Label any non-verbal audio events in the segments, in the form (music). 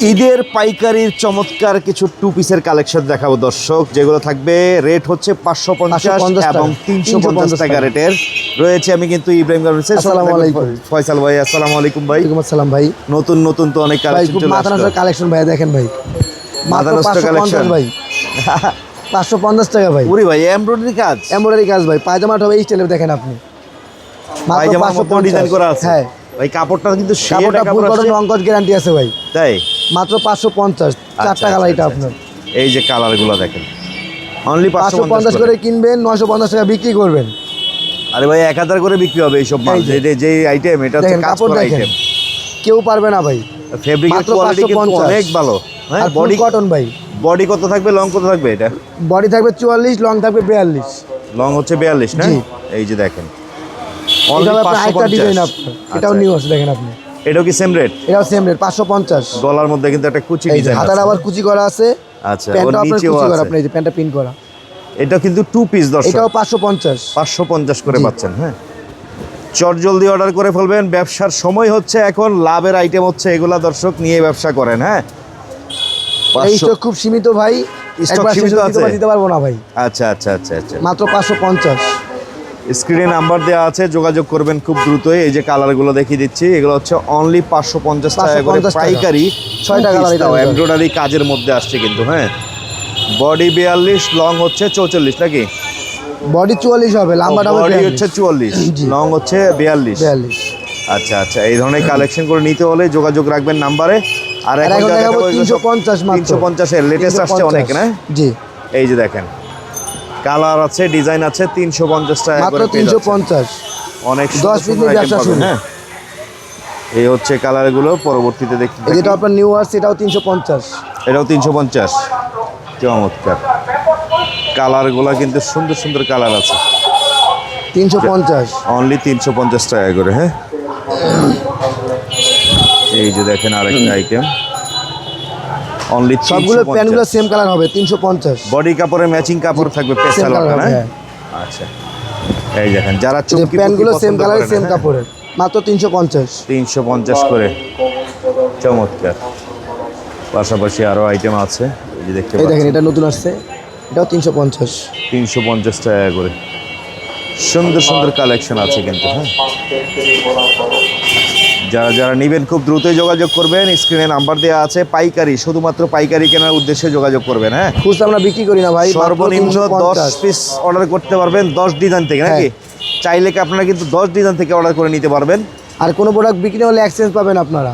ঈদের পাইকারির চমৎকার কিছু টু পিসের কালেকশন দেখাবো দর্শক যেগুলো থাকবে রেট হচ্ছে পাঁচশো পঞ্চাশ এবং তিনশো পঞ্চাশ টাকা। রেটের রয়েছে আমি কিন্তু ইব্রাহিম গার্মেন্টসের ফয়সাল ভাই আসসালামু আলাইকুম ভাই। আসসালাম ভাই। নতুন নতুন তো অনেক কালেকশন চলে কালেকশন ভাই দেখেন ভাই। মাথা মাত্র নষ্ট 550 collection। ভাই। (laughs) পাঁচশো পঞ্চাশ টাকা ভাই। উরি ভাই এমব্রয়ডারি কাজ? এমব্রয়ডারি কাজ ভাই পায়জামাটা হবে এই স্টাইলে দেখেন আপনি। 550 ডিজাইন করা আছে। হ্যাঁ। ভাই কাপড়টা কিন্তু কাপড়টা ফুল কটন আছে। গ্যারান্টি আছে ভাই। তাই? মাত্র পাঁচশো পঞ্চাশ আচ্ছা, চারটা কালার আচ্ছা, এটা আচ্ছা, আপনার। এই যে কালারগুলো দেখেন। অনলি পাঁচশো পঞ্চাশ করে। কিনবেন নয়শো পঞ্চাশ টাকা বিক্রি করবেন। আরে ভাই এক হাজার করে বিক্রি হবে এইসব মাল। যে। আইটেম এটা হচ্ছে কাপড় আইটেম কেউ পারবে না ভাই। ফেব্রিকের মাত্র কোয়ালিটি কিন্তু অনেক ভালো। হ্যাঁ বডি বডি কটন ভাই। বডি কত থাকবে লং কত থাকবে এটা? বডি থাকবে চুয়াল্লিশ লং থাকবে বিয়াল্লিশ। লং হচ্ছে বিয়াল্লিশ না? এই যে দেখেন। এটা Only আপনার আরেকটা ডিজাইন আপনার এটাও আচ্ছা, নিউ আছে দেখেন আপনি। এটাও কি সেম রেট এটাও সেম রেট পাঁচশো পঞ্চাশ। গলার মধ্যে কিন্তু একটা কুচি এই যে হাতার আবার কুচি করা আছে। আচ্ছা ওর নিচেও আছে। আপনি এই যে প্যান্টটা পিন করা। এটা কিন্তু টু পিস দর্শক। এটাও পাঁচশো পঞ্চাশ। পাঁচশো পঞ্চাশ করে পাচ্ছেন হ্যাঁ। চট জলদি অর্ডার করে ফেলবেন। ব্যবসার সময় হচ্ছে এখন লাভের আইটেম হচ্ছে এগুলা দর্শক নিয়ে ব্যবসা করেন হ্যাঁ। এই স্টক খুব সীমিত ভাই। Stock সীমিত আছে? দিতে পারব না ভাই। আচ্ছা আচ্ছা আচ্ছা আচ্ছা। মাত্র পাঁচশো পঞ্চাশ। স্ক্রিনে নাম্বার দেওয়া আছে যোগাযোগ করবেন খুব দ্রুতই। এই যে কালারগুলো দেখিয়ে দিচ্ছি এগুলো হচ্ছে অনলি পাঁচশো পঞ্চাশ টাকা করে পাইকারি। ছয়টা এমব্রয়ডারি কাজের মধ্যে আসছে কিন্তু হ্যাঁ। বডি বিয়াল্লিশ লং হচ্ছে চৌচল্লিশ নাকি? বডি চুয়াল্লিশ হবে লাম্বাটা বডি হচ্ছে চুয়াল্লিশ (clears throat) লং হচ্ছে বিয়াল্লিশ। বিয়াল্লিশ। আচ্ছা আচ্ছা এই ধরনের কালেকশন করে নিতে হলে যোগাযোগ রাখবেন নাম্বারে। আর এখন দেখাবো তিনশো পঞ্চাশ তিনশো পঞ্চাশের লেটেস্ট আসছে অনেক না? জি। এই যে দেখেন কালার আছে ডিজাইন আছে তিনশো পঞ্চাশ টাকা মাত্র তিনশো পঞ্চাশ। অনেক দশ পিস ব্যবসা শুরু। হ্যাঁ। এই হচ্ছে কালারগুলো পরবর্তীতে দেখতে যেটা আপনার নিউ আসছে এটাও তিনশো পঞ্চাশ। এটাও তিনশো পঞ্চাশ। চমৎকার। কালারগুলো কিন্তু সুন্দর সুন্দর কালার আছে। তিনশো পঞ্চাশ। অনলি তিনশো পঞ্চাশ টাকা করে হ্যাঁ। এই যে দেখেন আরেকটা আইটেম অনলি সবগুলো প্যান্টগুলো সেম কালার হবে তিনশো পঞ্চাশ। বডি কাপড়ে ম্যাচিং কাপড় থাকবে না? হ্যাঁ। আচ্ছা। এই দেখেন যারা চুমকি প্যান্টগুলো সেম কালার? সেম কাপড়ের মাত্র তিনশো পঞ্চাশ। তিনশো পঞ্চাশ করে। চমৎকার। পাশাপাশি আরও আইটেম আছে এই যে দেখতে দেখেন এটা নতুন আসছে এটাও তিনশো পঞ্চাশ। তিনশো পঞ্চাশ টাকা করে। সুন্দর সুন্দর কালেকশন আছে কিন্তু হ্যাঁ? যারা যারা নেবেন খুব দ্রুতই যোগাযোগ করবেন স্ক্রিনে নাম্বার দেওয়া আছে পাইকারি শুধুমাত্র পাইকারি কেনার উদ্দেশ্যে যোগাযোগ করবেন হ্যাঁ? খুচরা আমরা বিক্রি করি না ভাই সর্বনিম্ন দশ পিস অর্ডার করতে পারবেন দশ ডিজাইন থেকে নাকি? হ্যাঁ। চাইলে আপনারা কিন্তু দশ ডিজাইন থেকে অর্ডার করে নিতে পারবেন? আর কোনো প্রোডাক্ট বিক্রি হলে এক্সচেঞ্জ পাবেন আপনারা।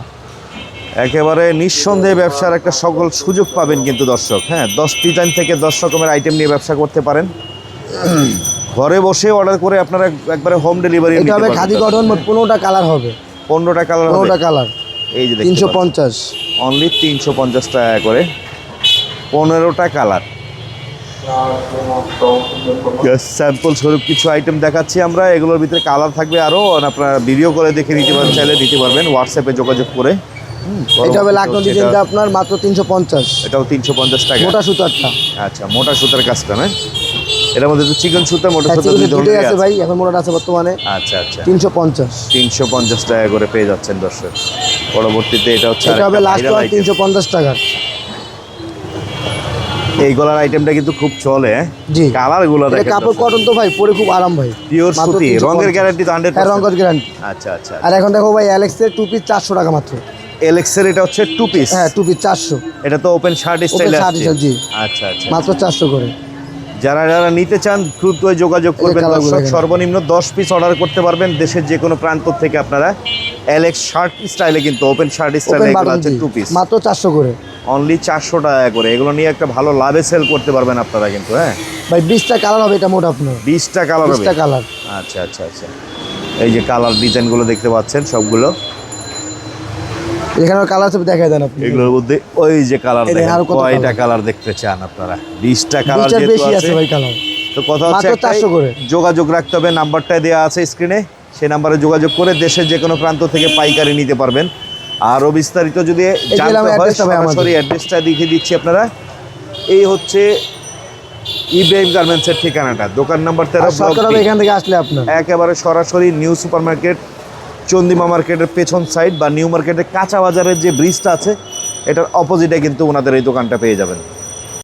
একেবারে নিঃসন্দেহে ব্যবসার একটা সকল সুযোগ পাবেন কিন্তু দর্শক হ্যাঁ? দশ ডিজাইন থেকে দশ রকমের আইটেম নিয়ে ব্যবসা করতে পারেন। ঘরে বসে অর্ডার করে আপনারা একবারে হোম ডেলিভারি এটা হবে খাদি কটন পনেরোটা কালার হবে। পনেরোটা কালার পনেরোটা কালার এই যে তিনশো পঞ্চাশ। অনলি তিনশো পঞ্চাশ টাকা করে। পনেরোটা কালার স্যাম্পল স্বরূপ কিছু আইটেম দেখাচ্ছি আমরা। এগুলোর ভিতরে কালার থাকবে আরও আপনারা ভিডিও করে দেখে নিতে পারেন চাইলে নিতে পারবেন হোয়াটসঅ্যাপে যোগাযোগ করে। এটা হবে লাকনো ডিজাইনটা আপনার মাত্র তিনশো পঞ্চাশ। এটাও তিনশো পঞ্চাশ টাকা। মোটা সুতারটা। আচ্ছা মোটা সুতার কাজটা না? এটার মধ্যে তো চিকন সুতা মোটা হ্যাঁ, সুতা দুই ধরনের আছে ভাই এখন মোটা আছে বর্তমানে আচ্ছা আচ্ছা। তিনশো পঞ্চাশ। তিনশো পঞ্চাশ টাকা করে পেয়ে যাচ্ছেন দর্শক। পরবর্তীতে এটা হচ্ছে এটা হবে লাস্ট viral item। তিনশো এই গলার আইটেমটা কিন্তু খুব চলে। জি। কালারগুলো দেখেন কাপড় কটন তো ভাই পরে খুব আরাম ভাই। পিওর সুতি রঙের গ্যারান্টি তো হান্ড্রেড হ্যাঁ রঙ্গজ গ্যারান্টি আচ্ছা আচ্ছা আর এখন দেখো ভাই অ্যালেক্সের টু পিস চারশো টাকা মাত্র। এলেক্সের এটা হচ্ছে টু পিস হ্যাঁ টু পিস চারশো। এটা তো ওপেন শার্ট স্টাইলে আছে জি। আচ্ছা আচ্ছা মাত্র চারশো করে। যারা যারা নিতে চান দ্রুত যোগাযোগ করবেন দর্শক। সর্বনিম্ন দশ পিস অর্ডার করতে পারবেন দেশের যে কোনো প্রান্ত থেকে আপনারা অ্যালেক্স শার্ট স্টাইলে কিন্তু ওপেন শার্ট স্টাইলে এগুলো আছে টু পিস মাত্র চারশো করে। অনলি চারশো টাকা করে। এগুলো নিয়ে একটা ভালো লাভে সেল করতে পারবেন আপনারা কিন্তু হ্যাঁ? ভাই বিশটা কালার হবে এটা মোট আপনার। বিশটা কালার হবে। কালার আচ্ছা আচ্ছা আচ্ছা। এই যে কালার ডিজাইনগুলো দেখতে পাচ্ছেন সবগুলো। এখানে কালার আছে দেখাই দেন আপনি। এগুলোর মধ্যে ওই যে কালার দেখেন, কয়টা কালার দেখতে চান আপনারা? কালার যেহেতু বেশি আছে। ভাই কালার তো কথা হচ্ছে মাত্র 400 করে। যোগাযোগ রাখতে হবে নাম্বারটা দেওয়া আছে স্ক্রিনে সেই নাম্বারে যোগাযোগ করে দেশের যে কোনো প্রান্ত থেকে পাইকারি নিতে পারবেন। আরও বিস্তারিত যদি জানতে হয়। সরাসরি অ্যাড্রেসটা দেখিয়ে দিচ্ছি আপনারা। এই হচ্ছে ইব্রাহিম গার্মেন্টসের ঠিকানাটা। দোকান নাম্বার তেরো। এখান থেকে আসলে আপনার। একেবারে সরাসরি নিউ সুপার মার্কেট চন্দিমা মার্কেটের পেছন সাইড বা নিউ মার্কেটের কাঁচা বাজারের যে ব্রিজটা আছে, এটার অপোজিটে কিন্তু ওনাদের এই দোকানটা পেয়ে যাবেন।